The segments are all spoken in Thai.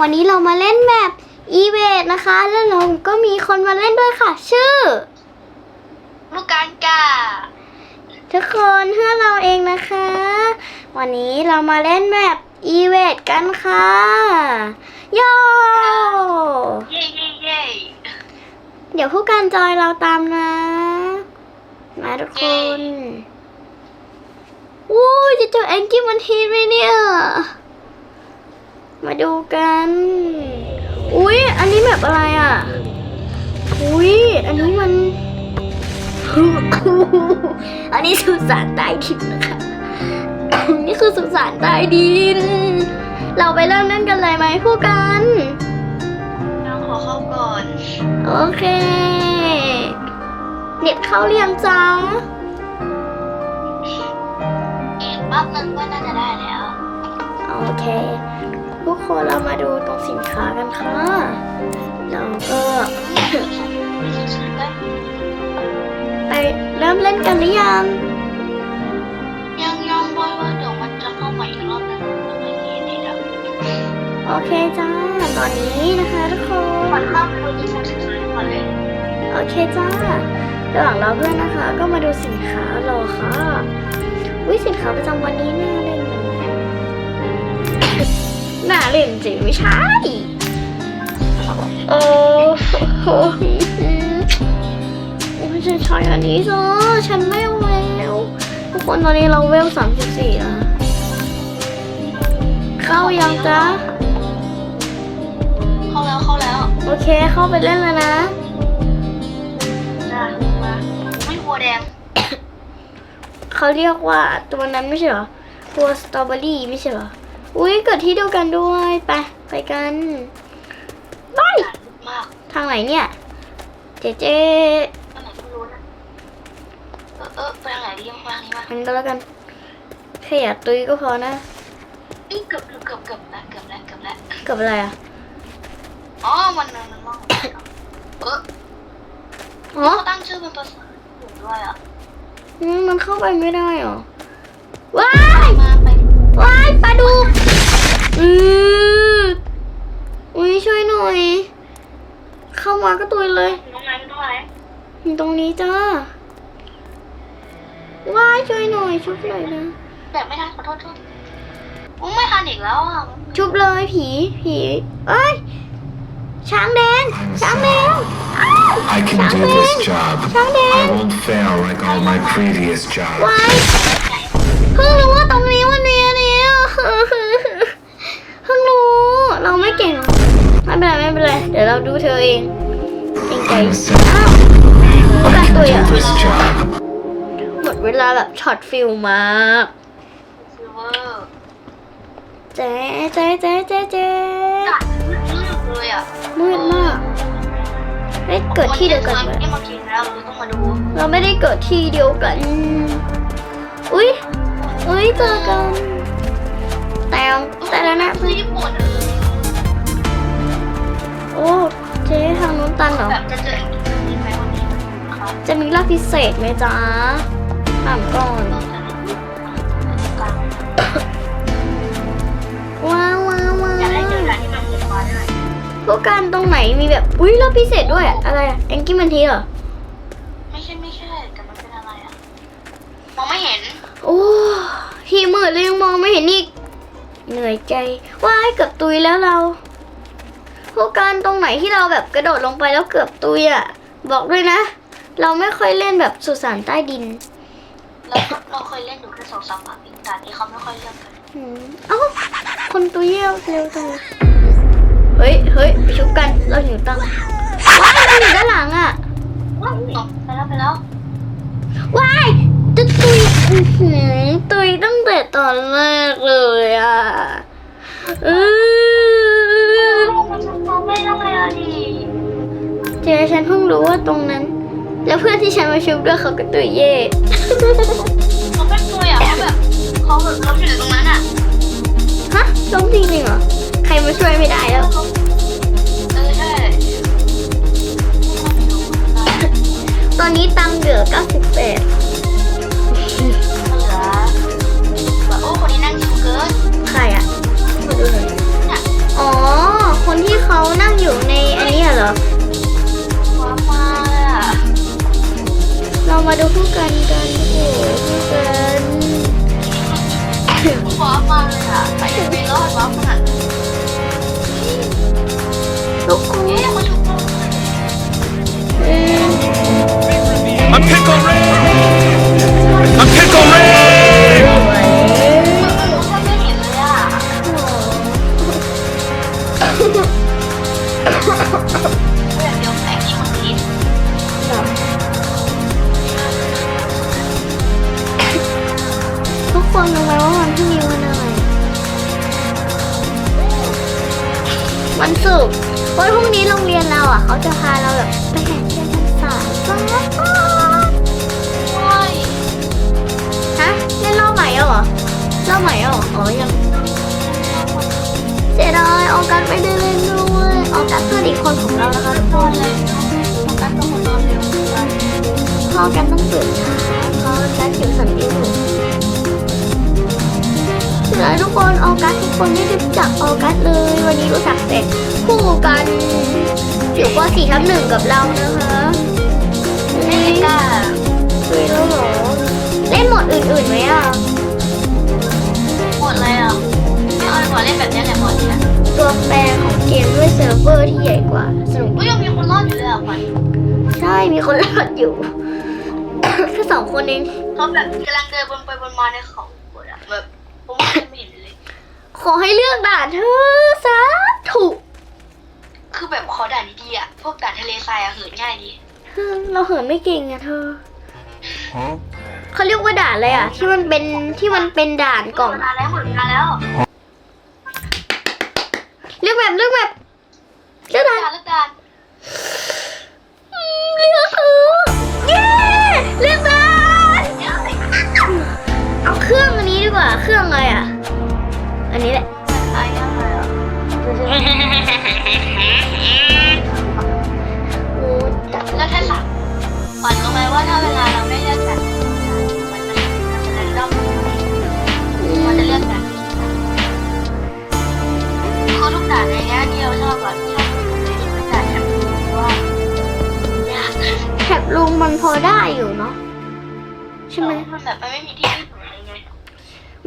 วันนี้เรามาเล่นแบบอีเวทนะคะ แล้วเราก็มีคนมาเล่นด้วยค่ะ ชื่อ ลูกการกาทุกคนเพื่อนเราเองนะคะ วันนี้เรามาเล่นแบบอีเวทกันค่ะโยเย่เย่เย่เดี๋ยวผู้การจอยเราตามนะ มาทุกคนวู้ยจะเจอแองกี้มันทีไหมเนี่ย มาดูกัน อุ้ยอันนี้แบบอะไรอะ อุ้ยอันนี้มัน อันนี้สุสานใต้ดินนะคะนี่คือสุสานใต้ดิน เราไปเริ่มเล่นกันเลยไหมผู้กันเราขอเข้าก่อน โอเค เน็ตเข้าเรียงจ้าอีกแป๊บนึงก็น่าจะได้แล้ว โอเค ทุกคนเรามาดูตรงสินค้ากันค่ะเราก็ ไปเริ่มเล่นกันหรือยัง ยังยอมบอยว่าเดี๋ยวมันจะเข้ามาอีกรอบนึงแล้วไม่มีนี่แล้วโอเคจ้า ตอนนี้นะคะทุกคนมันข้าไปดูที่คนสุดท้ายก่อนเลย โอเคจ้าระหว่างเราเพื่อนนะคะ ก็มาดูสินค้ารอค่ะวิสินค้าประจำวันนี้น่าเล่น หมน่าเล่นจริงไม่ใช่ โอ้โหฉันใช้อันนี้ซะฉันไม่เวลทุกคนตอนนี้เราเวลสามสิบสี่แล้วเข้ายังจ๊ะ เข้าแล้วเข้าแล้ว โอเคเข้าไปเล่นแล้วนะจ้ามาไม่หัวแดง เขาเรียกว่าตัวนั้นไม่ใช่เหรอตัวสตรอเบอรี่ไม่ใช่เหรอ อุ้ยเกิดที่เดียวกันด้วยไปไปกันไปมากทางไหนเนี่ย เจเจอันไหนก็รู้นะ เออเออไปทางไหนดีมาทางนี้มามันก็แล้วกันแค่อย่าตุยก็พอนะเอ้ยเกือบเกือบเกือบเกือบแล้วเกือบแล้วเกือบแล้วกับอะไรอะอ๋อมันมันมันมองเอออ๋อเขาตั้งชื่อเป็นภาษาอื่นด้วยอะอืมมันเข้าไปไม่ได้เหรอว้ายมาไปว้า ยปลาดุกอืออุ้ยช่วยหน่อย เข้ามาก็ตุยเลยน้องนั้นด้วยอยู่ตรงนี้จ้าว้ายช่วยหน่อยชุบหน่อยนะแบบไม่ทันขอโทษโทษโอ้ไม่ทันอีกแล้วอะชุบเลยผีผีเอ้ยช้างแดงช้างแดงอ้าว I can do this job. I won't fail like all my previous jobs. ว้ายเพิ่งรู้ว่าตรงนี้วันนี้เนี่ย เพิ่งรู้ เรา ไม่เก่งไม่เป็นไรไม่เป็นไรเดี๋ยวเราดูเธอเองเองใจ Listen, อ้าวโอกาส I ตุย can อะ do this job. หมดเวลาแบบช็อตฟิลมากซิลเวอร์เจ๊เจ๊เจ๊เจ๊เจ๊กัดมืดเลยอะมืดมากเฮ้ยเกิดที่เดียวกันไหมที่มากินแล้วเราต้องมาดูเราไม่ได้เกิดที่เดียวกัน อุ้ยอุ้ยเจอกันแต่แต่แล้วนะคือญี่ปุ่นโอ้เจ๊ทางนู้นตันเหรอ แบบจะเจออีกไหมวันนี้ครับจะมีรอบพิเศษไหมจ๊ะถามก่อนเราจะกลางว้าวว้าวว้าอยากได้เจอวร้านที่มันเก็บมาได้พวกกันตรงไหนมีแบบ อุ้ยรอบพิเศษด้วยอะอะไรอะแองกี้มันทีเหรอ ไม่ใช่ไม่ใช่แต่มันเป็นอะไรอะมองไม่เห็นโอ้ที่มืดเลยยังมองไม่เห็นอีก เหนื่อยใจ ว้ายเกือบตุยแล้วเรา พวกกันตรงไหนที่เราแบบกระโดดลงไปแล้วเกือบตุยอะบอกด้วยนะ เราไม่ค่อยเล่นแบบสุสานใต้ดิน เราเราเคยเล่นอยู่แค่สองสามครั้งเองแต่นี้เขาไม่ค่อยเล่นกันอืมเอ้าคนตุยเร็วเร็วจังเลยเฮ้ยเฮ้ยไปชุบกัน เราหิวตังค์ว้ายมันอยู่ด้านหลังอะว้าวตกไปแล้วไปแล้วว้ายจะตุยอื้อหือตุยตั้งแต่ตอนแรกเลยอะเออ เจฉันเพิ่งรู้ว่าตรงนั้น แล้วเพื่อนที่ฉันมาชุบด้วยเขาก็ตุยเย่เขาเป็นตัวอะเขาแบบเขาแบบเขาอยู่ตรงนั้นอะฮะล้มจริงๆเหรอใครมาช่วยไม่ได้แล้วเออใช่ตอนนี้ตังค์เหลือ98 กันกันโอ้โหเพื่อนกันว้อมาเลยอะไปถึงไม่รอดวะขนาดนั้นทุกคนเอ๊ะมาชุบเราเอ้ย I'm Pickle red. วันศุกวันพรุ่งนี้โรงเรียนเราอะ เขาจะพาเราแบบไปแห่เทียนพรรษาจ้าโอ้ยฮะเล่นรอบใหม่แล้วเหรอรอบใหม่แล้วเหรออ๋อยังเสียดายออกัสไม่ได้เล่นด้วยออกัสเพื่อนอีกคนของเรานะคะทุกคนเลยต้อการต้องนอนเร็วพ่อกันต้องตื่นเช้าเพราะกัสอยู่สันติสุขเสียดายทุกคนออกัสทุกคนไม่ได้รู้จักออกัสเลย วันนี้รู้จักแต่ คู่กันอยู่ป .4 ทับหนึ่งกับเรานะคะไม่ได้กล้าคุยแล้วเหรอเล่นโหมดอื่นๆไหมอะหมดเลยอะไม่เอาดีกว่าเล่นแบบนี้แหละหมดเนี่ยตัวแปรของเกมด้วยเซิร์ฟเวอร์ที่ใหญ่กว่าสนุกก็ยังมีคนรอดอยู่เลยอะขวัญใช่มีคนรอดอยู่แค่สองคนเองเขาแบบกำลังเดินบนไปบนมาในเขาหมดอะแบบผมไม่เห็นเลย ขอให้เลือกด่านเธอสาธุ คือแบบขอด่านดีๆอะ พวกด่านทะเลทรายอะเหินง่ายดีเราเหินไม่เก่งอะเธอเขาเรียกว่าด่านอะไรอะที่มันเป็นที่มันเป็นด่านก่อนนานแล้วหมดนานแล้ว ลุงมันพอได้อยู่เนาะใช่ไหมมันแบบมันไม่มีที่ให้หนูเลยไง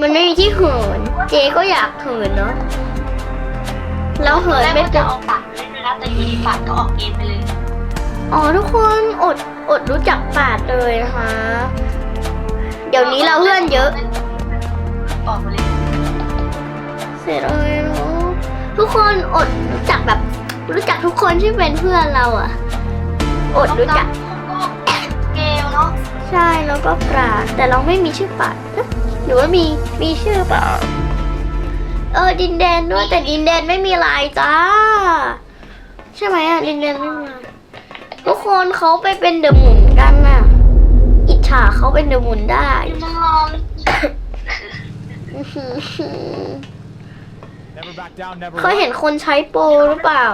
มันไม่มีที่เหินเจ๊ก็อยากเหินเนาะเราเหินแรกไม่ว่าเป็จะนเอาปัดเล่นด้วยนะแต่อยู่ดีปัดก็ออกเกมไปเลยอ๋อทุกคนอดอดรู้จักปาดเลยนะคะ เดี๋ยวนี้เราเพื่อนเยอะออกมาเลยเสร็จเลยเนาะทุกคนอดรู้จักแบบ รู้จักทุกคนที่เป็นเพื่อนเราอะอดรู้จักก็เกลเนาะ ใช่แล้วก็ปราดแต่เราไม่มีชื่อปาดเอ๊ะหรือว่ามีมีชื่อเปล่าเออดินแดนด้วยแต่ดินแดนไม่มีลายจ้า ใช่ไหมอะดินแดนไม่มีลายทุกคนเขาไปเป็นเดอะหมุนกันน่ะ อิจฉาเขาเป็นเดอะหมุนได้มันลองอื้อหือ Never back down, never เคยเห็นคนใช้โปรหรือเปล่า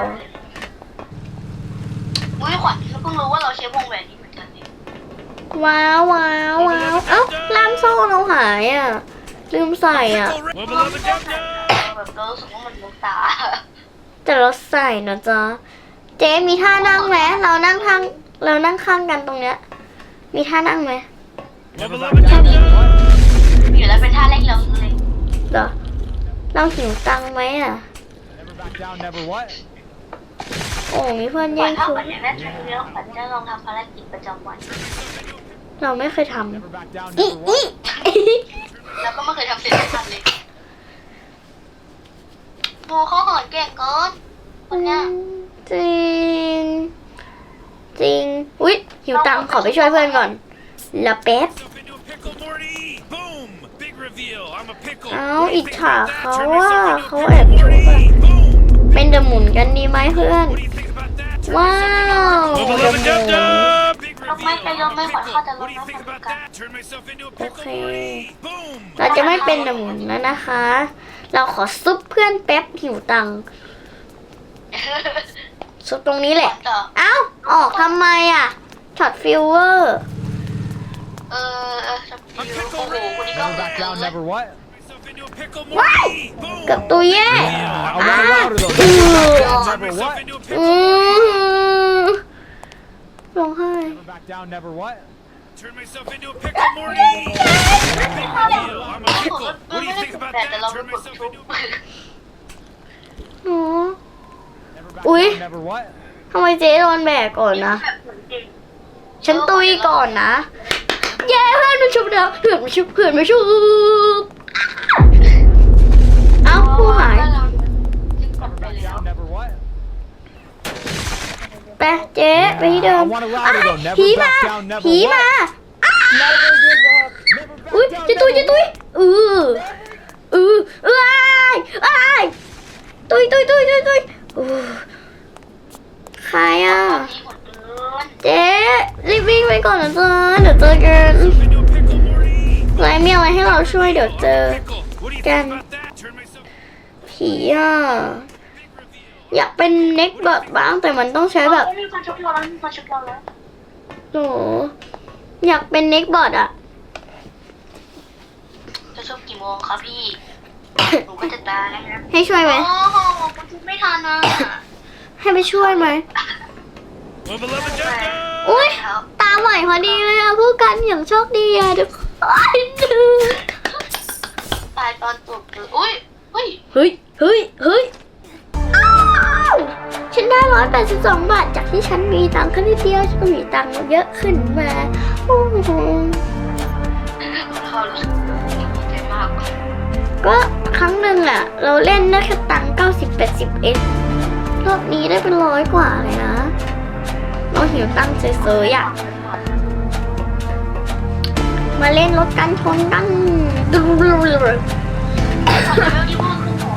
อุ้ยขวัญเราเพิ่งรู้ว่าเราใช้วงแหวนนี้ ว้าวว้าวว้าวเอ้าล่ามโซ่เราหายอะ ลืมใส่อะ Pickle Rick! Wubba lubba dub dub! แบบเรารู้สึกว่ามันลงตา แต่เราใส่นะจ๊ะ เจ๊มีท่านั่งไหมเรานั่งข้างเรานั่งข้างกันตรงเนี้ย มีท่านั่งไหม Wubba lubba dub dub! อยู่แล้วเป็นท่าแรกเราเลยเหรอเราหิวตังค์ไหมอะ Never back down, never what? โอ้มีเพื่อนขวัแย่ญงถ้าคืขวัญนอยากได้เทรนเนอร์ขวัญจะลองทำภารกิจประจำวัน เราไม่เคยท Never back down, ำอี never อี what? แล้วก็ไม่เคยทำเสร็จสักคันเลยโมเขาหอนเก่งเกินคนเนี้ยจริง จริง อุ๊ยหิวตังค์ขอไปช่วยเพื่อนก่อนละแป๊บ Myself into a pickle, Morty! Boom! Big reveal. I'm a pickle. เอ้า What do อิ you จ think ฉา about that? เขา Turn ว่า myself into a เขา pickle, แอบชู Morty! อะ Boom! เป็นเดอะหมุนกันดีไหมเพื่อน What do you think about that? Turn ว้า myself ว into a เดอะห Wubba มุ lubba dub น dub! Big ลงไม่ reveal. ไปลง I'm ไม่ a ขวัญ pickle. เขาจะล What ง do you ไม่ think เหมือน about กัน that? Turn myself into a โอ pickle, เค Morty! Boom! เราจะไม่เป็นเดอะหมุนแล้วนะคะ เราขอซุปเพื่อนแป๊บหิวตังค์ซุปตรงนี้แหละต่อเอ้า ออกทำไมอะช็อตฟิลเวอร์ เออเออสปิวโอ้โหคนนี้ก็ Never เหมือน back กั down, นเลย never what? Myself into a pickle, Morty! ว้าย Boom! เกือบตัวแย่ Yeah, I อะ want louder though. อือ Turn Mm. myself into a อื pickle, Morty! อ ร้องไห้ Never back down, never what? Turn myself into a pickle, Morty! Big reveal. I'm a ผม pickle. ก็ What do you ไม่ได้ think กด about แปดแต่เรา that? ไป Turn กด myself ชุบ into หนู Never back Ui. down, never what? ทำไมเจ๊โดนแบกก่อนนะแบบเหมือนจริงฉันตุยก่อนนะ เย้เพื่อนมาชุบแล้วเพื่อนมาชุบเพื่อนมาชุบเอ้าผู้หาย เราจึงกด Never ไป back แล้ว down, never what? ไปเจ๊ไปที่เดิม I want a louder อ้าย though. Never ผีมา back down, never ผีมา Never give up. Never back อุ้ย down, จะตุย never จะตุยเออเออเอ้ยเอ้ยตุยตุยตุยตุยตุยโอ้ใครอะนี่หมดเกินเจ๊รีบวิ่งไปก่อนนะจ๊ะเดี๋ยวเจอกัน into a pickle, Morty! อะไรมีอะไรให้เราช่วยเดี๋ยวเจอ Pickle. What do you Can- think about that? Turn myself ผีอะ big reveal. อยากเป็นเน็กแบบบ้างแต่มันต้องใช้แบบมีคนชุบเราแล้วมีคนชุบเราแล้วโหอยากเป็นเน็กบอดอะจะชุบกี่โมงคะพี่ หนูก็จะตายนะให้ช่วยไหม โอ้โหคุณชุบไม่ทันอะให้ไปช่วยไหม My beloved Death อุ้ยตาใหม่พอดีเลยอะผู้กันอย่างโชคดีอะทุกคนตายตอนจบเลยอุ้ยอุ้ยเฮ้ยเฮ้ยเฮ้ยอ้าวฉัน ได้ร้อยแปดสิบสองบาท จากที่ฉันมีตังค์แค่นิดเดียวฉันมีตังค์เยอะขึ้นมาโอ้โหเขารู้สึกดีใจมากก็ครั้งหนึ่งอะ เราเล่นได้แค่ตังค์เก้าสิบแปดสิบเอ็ดรอบนี้ได้เป็นร้อยกว่าเลยนะเราหิวตังค์เฉยๆอะมาเล่นรถกันชนกัน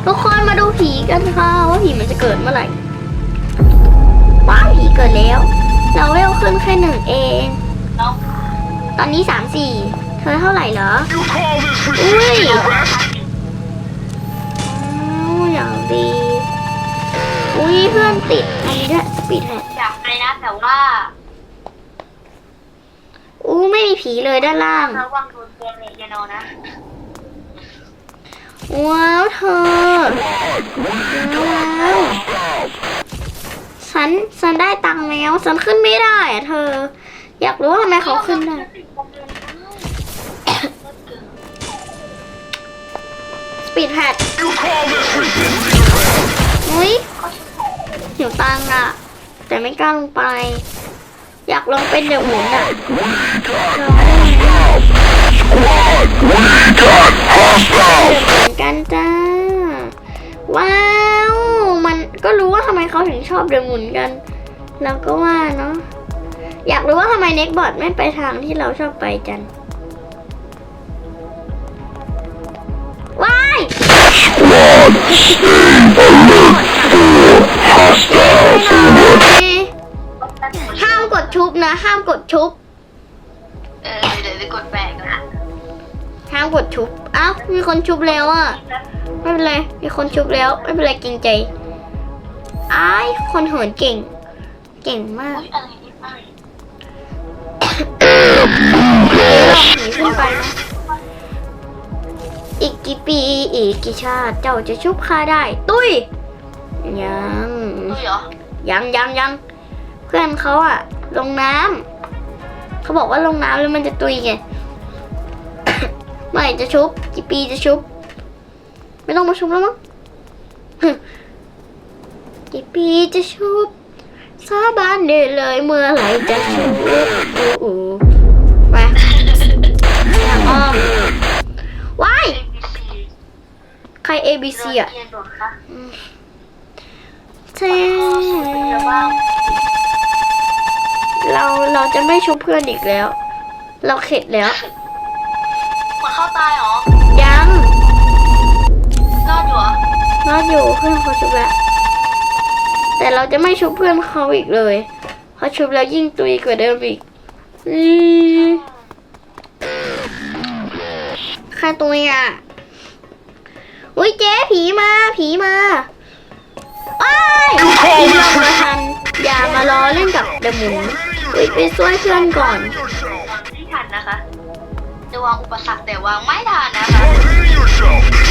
ทุกคนมาดูผีกันค่ะว่าผีมันจะเกิดเมื่อไหร่ ผีเกิดแล้ว เราเวลขึ้นแค่หนึ่งเองแล้วตอนนี้สามสี่เธอเท่าไหร่เหรอ You call this อุ้ย resisting arrest? อู้อย่างดี อุ้ยเพื่อนติด อันนี้ด้วยสปีดแฮทอยากไปนะแต่ว่า อู้ไม่มีผีเลยด้านล่างระวังโดนเกมเลยอย่านอนนะว้าวเธอว้าว ฉันฉันได้ตังค์แล้ว ฉันขึ้นไม่ได้อะเธอ อยากรู้ว่าทำไมเขาขึ้นได้ สปีดแพด You call this resisting arrest? อุ้ยหิวตังค์อะแต่ไม่กล้าลงไป อยากลองเป็นเดี๋ยวหมุนอะลองได้ไหมเดี๋ยวหมุนกันจ้า ว้าวมัน ก็รู้ว่าทำไมเขาถึงชอบเดินหมุนกัน เราก็ว่าเนาะอยากรู้ว่าทำไมเน็กบอร์ดไม่ไปทางที่เราชอบไปกันว้ายห้ามกดชุบนะ ห้ามกดชุบ เออเดี๋ยวจะกดแปะกันนะห้ามกดชุบ เอ้า มีคนชุบแล้วอะ ไม่เป็นไร มีคนชุบแล้ว ไม่เป็นไรเกรงใจ อ้ายคนเหินเก่ง เก่งมากอุ้ยอะไรนี่ไปลองหนีขึ้นไปนะอีกกี่ปีอีกกี่ชาติเจ้าจะชุบข้าได้ ตุ้ย ยังตุ้ยเหรอ ยังยังยังเพื่อนเขาอะลงน้ำเขาบอกว่าลงน้ำแล้วมันจะตุยไงเมื่อไหร่จะชุบ กี่ปีจะชุบ ไม่ต้องมาชุบแล้วมั้ง กี่ปีจะชุบสาบานได้เลยเมื่อไหร่จะชุบโอ้โหไปทางอ้อมว้าย ABC ใคร A B C อะเรียนโดดคะเท่แต่ว่าเราเราจะไม่ชุบเพื่อนอีกแล้ว เราเข็ดแล้วคนเข้าตายเหรอ ยัง รอดอยู่เหรอรอดอยู่เพื่อนเขาชุบแล้ว แต่เราจะไม่ชุบเพื่อนเขาอีกเลยเขาชุบแล้วยิ่งตุยกว่าเดิมอีกอืมใครตุยอะอุ้ยเจ๊ผีมาผีมาอ้ายผีมามาทันอย่ามาล้อเล่นกับเดอะหมูอุ้ยไปช่วยเพื่อนก่อน Yourself. ไม่ทันนะคะจะวางอุปสรรคแต่วางไม่ทันนะคะ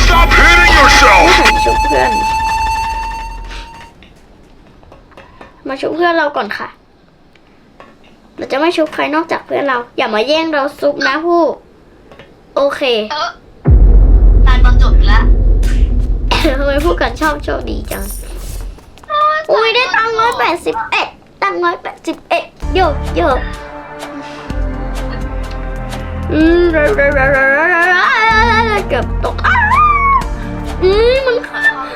Stop hitting yourself. Stop hitting yourself. ไม่ผมชุบเพื่อนมาชุบเพื่อนเราก่อนค่ะ เราจะไม่ชุบใครนอกจากเพื่อนเรา อย่ามาแย่งเราซุปนะผู้ โอเคเออตานบอลจบอีกแล้วทำไมพูดกันชอบโชคดีจัง อุ้ยได้ตังค์ร้อยแปดสิบเอ็ดตังค์ร้อยแปดสิบเอ็ดโยกโยกอืมเกือบตกอ้าอืมมัน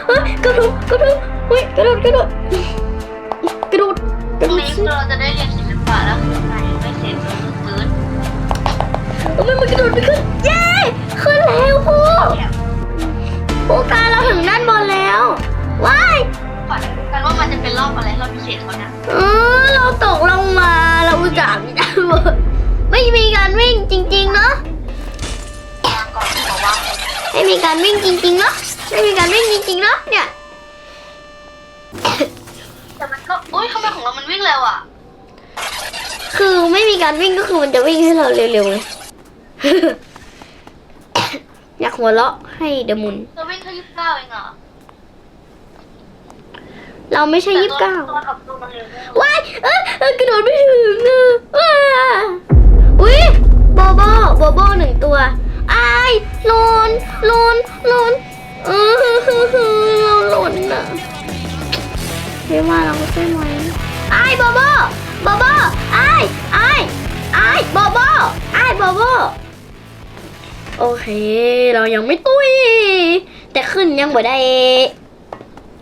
เฮ้ยกระโดดกระโดดเฮ้ยกระโดดกระโดดก ระโดดกพระโดรุ่งดนี้เราจะได้เรียนศิลปะแล้วคือใครไม่เสร็จก็คือฟื้นเอ้ยมันกระโดดไปขึ้น เย้ขึ้นแล้วพูพูการเราถึงด้านบนแล้วว้ายฝันกันว่ามันจะเป็นรอบอะไรรอบพิเศษเขานะเออเราตกลงมาเราอุตส่าห์มีด้านบนไม่มีการวิ่งจริงๆเนาะมาก่อนบอกว่าไม่มีการวิ่งจริงๆเนาะไม่มีการวิ่งจริงๆเนาะเนี่ย แต่มันก็อุ้ยทำไมของเรามันวิ่งเร็วอะคือไม่มีการวิ่งก็คือมันจะวิ่งให้เราเร็วๆไงอยากหัวเราะให้เดยวมุน เราวิ่งแค่ยี่สิบเก้าเองอะเราไม่ใช่ยี่สิบเก้าตัวกับตัวมันเร็วมากว้ายเอ้ยเอ้ยกระโดดไม่ถึงอะว้าอุ้ยโบโบโบโบหนึ่งตัวอายหล่นหล่นหล่นเออเราหล่นอะ เรียกว่าเราใช่ไหมอายโบโบโบโบอายอายอายโบโบอายโบโบโอเค เรายังไม่ตุ้ย แต่ขึ้นยังบ่ได้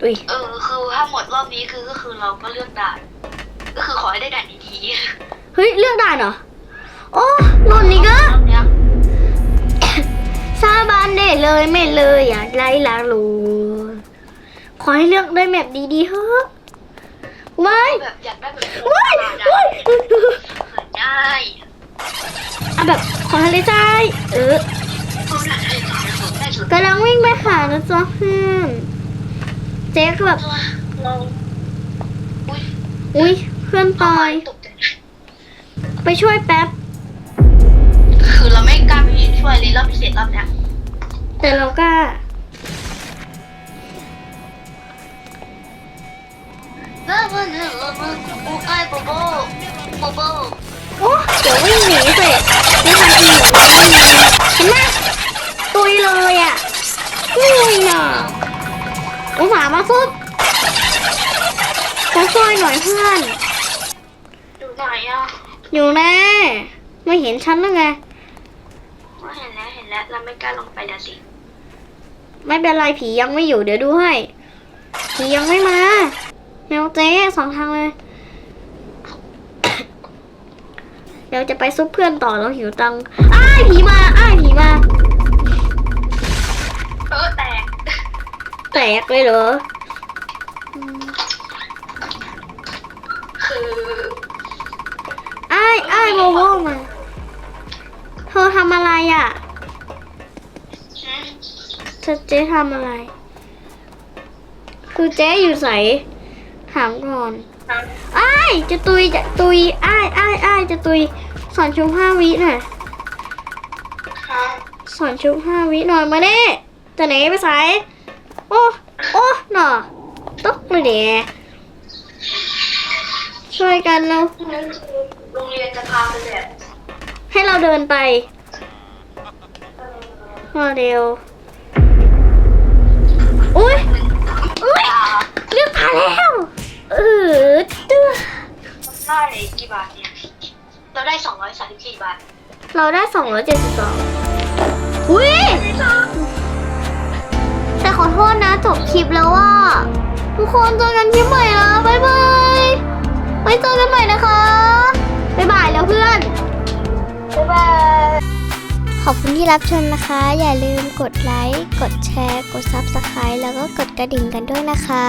อุ้ยเออคือถ้าหมดรอบนี้คือก็คือเราก็เลือกด่าน ก็คือขอให้ได้ด่านดีเฮ้ยเลือกได้เหรอโอ้หล่นๆอีกแล้วรอบเนี้ยสาบานได้เลยไม่เลยอยากไล่ลาลูขอให้เลือกได้แมปดีๆเฮ้อะ ว้ายแบบอยากได้แบบว้ายได้ว้ายง่ายเอาแบบขอทะเลทรายเออตัวไหนได้สุดได้สุดกำลังวิ่งไปหานะจ๊ะเพื่อนเจ๊ก็แบบเราอุ้ยอุ้ยเพื่อนตายตกใจไปช่วยแป๊บ คือเราไม่กล้าไปช่วยเลยรอบพิเศษรอบเนี้ยแต่เรากล้า เลิกเลิกเลิกเลิกเลิกโอ้ไอ้โบโบโบโบโอ้เดี๋ยววิ่งหนีเสร็จไม่ทันทีหนูวิ่งหนีเห็นไหมตุยเลยอะตุยน่ะอุตส่าห์มาซุบมาช่วยหน่อยเพื่อนดูไหนอะอยู่แน่ไม่เห็นฉันแล้วไงเราเห็นแล้วเห็นแล้วเราไม่กล้าลงไปแล้วสิไม่เป็นไรผียังไม่อยู่เดี๋ยวดูให้ผียังไม่มา แมวเจ๊สองทางเลย เดี๋ยวจะไปซุปเพื่อนต่อแล้วหิวตังค์อ้ายผีมา อ้ายผีมา เออแตกแตกเลยเหรอ คืออ้ายอ้ายโมโมมา เธอทำอะไรอะอืมเธอเจ๊ทำอะไร คือเจ๊อยู่ใส ถามก่อนอ้ายจะตุยจะตุยอ้ายอ้ายอ้ายจะตุย สอนชุบห้าวิหน่อยค่ะสอนชุบห้าวิหน่อยมาเน่จะไหนไปใส่โอ้โอ้หน่อตกเลยเดี๋ยช่วยกันแล้วโรงเรียนจะพาไปแบบให้เราเดินไปมาเร็วอุ้ยอุ้ยอ่าเลือกผ่านแล้วเออตึ๊ดได้กี่บาทเนี่ย เราได้สองร้อยสามสิบสี่บาทเราได้สองร้อยเจ็ดสิบสองอุ้ยแต่ขอโทษนะจบคลิปแล้วว่า ทุกคนเจอกันคลิปใหม่นะบ๊ายบายไว้เจอกันใหม่นะคะ บ๊ายบายแล้วเพื่อน บ๊ายบาย ขอบคุณที่รับชมนะคะ อย่าลืมกดไลค์ กดแชร์ กด Subscribe แล้วก็กดกระดิ่งกันด้วยนะคะ